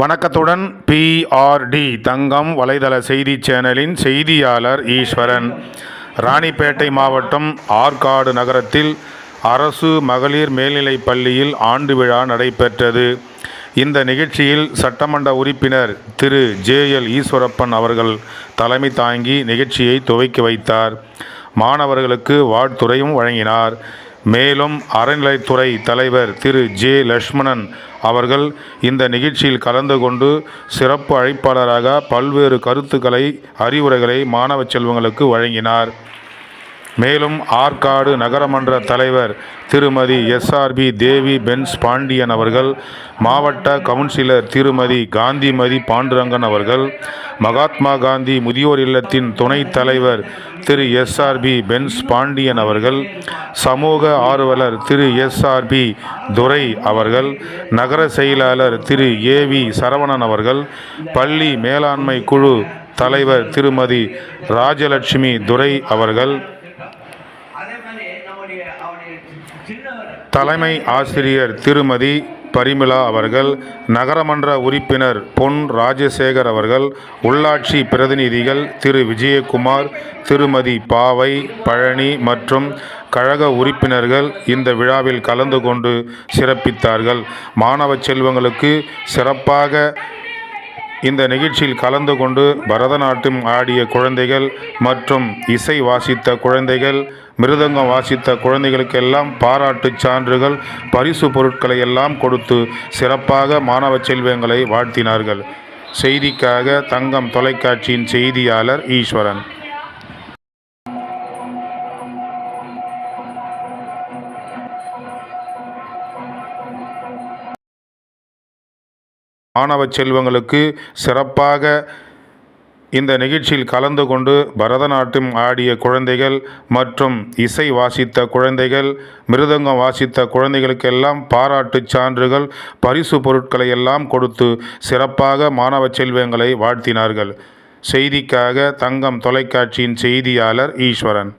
வணக்கத்துடன் பிஆர்டி தங்கம் வலைதள செய்தி சேனலின் செய்தியாளர் ஈஸ்வரன். ராணிப்பேட்டை மாவட்டம் ஆற்காடு நகரத்தில் அரசு மகளிர் மேல்நிலைப் பள்ளியில் ஆண்டு விழா நடைபெற்றது. இந்த நிகழ்ச்சியில் சட்டமன்ற உறுப்பினர் திரு ஜே எல் ஈஸ்வரப்பன் அவர்கள் தலைமை தாங்கி நிகழ்ச்சியை துவக்கி வைத்தார். மாணவர்களுக்கு வாழ்த்துறையும் வழங்கினார். மேலும் அறநிலைத்துறை தலைவர் திரு. ஜே. லட்சுமணன் அவர்கள் இந்த நிகழ்ச்சியில் கலந்து கொண்டு சிறப்பு அழைப்பாளராக பல்வேறு கருத்துக்களை அறிவுரைகளை மாணவ செல்வங்களுக்கு வழங்கினார். மேலும் ஆற்காடு நகரமன்ற தலைவர் திருமதி எஸ்ஆர்பி தேவி பென்ஸ் பாண்டியன் அவர்கள் மாவட்ட கவுன்சிலர் திருமதி காந்திமதி பாண்டுரங்கன் அவர்கள் மகாத்மா காந்தி முதியோர் இல்லத்தின் துணைத் தலைவர் திரு எஸ்ஆர்பி பென்ஸ் பாண்டியன் அவர்கள் சமூக ஆர்வலர் திரு எஸ்ஆர்பி துரை அவர்கள் நகர செயலாளர் திரு ஏவி சரவணன் அவர்கள் பள்ளி மேலாண்மை குழு தலைவர் திருமதி ராஜலட்சுமி துரை அவர்கள் தலைமை ஆசிரியர் திருமதி பரிமிளா அவர்கள் நகரமன்ற உறுப்பினர் பொன் ராஜசேகர் அவர்கள் உள்ளாட்சி பிரதிநிதிகள் திரு விஜயகுமார் திருமதி பாவை பழனி மற்றும் கழக உறுப்பினர்கள் இந்த விழாவில் கலந்து கொண்டு சிறப்பித்தார்கள். மாணவ செல்வங்களுக்கு சிறப்பாக இந்த நிகழ்ச்சியில் கலந்து கொண்டு பரதநாட்டியம் ஆடிய குழந்தைகள் மற்றும் இசை வாசித்த குழந்தைகள் மிருதங்கம் வாசித்த குழந்தைகளுக்கெல்லாம் பாராட்டுச் சான்றுகள் பரிசு பொருட்களை எல்லாம் கொடுத்து சிறப்பாக மாணவ செல்வங்களை வாழ்த்தினார்கள். செய்திக்காக தங்கம் தொலைக்காட்சியின் செய்தியாளர் ஈஸ்வரன். மாணவ செல்வங்களுக்கு சிறப்பாக இந்த நிகழ்ச்சியில் கலந்து கொண்டு பரதநாட்டியம் ஆடிய குழந்தைகள் மற்றும் இசை வாசித்த குழந்தைகள் மிருதங்கம் வாசித்த குழந்தைகளுக்கெல்லாம் பாராட்டுச் சான்றுகள் பரிசு பொருட்களை எல்லாம் கொடுத்து சிறப்பாக மாணவ செல்வங்களை வாழ்த்தினார்கள். செய்திக்காக தங்கம் தொலைக்காட்சியின் செய்தியாளர் ஈஸ்வரன்.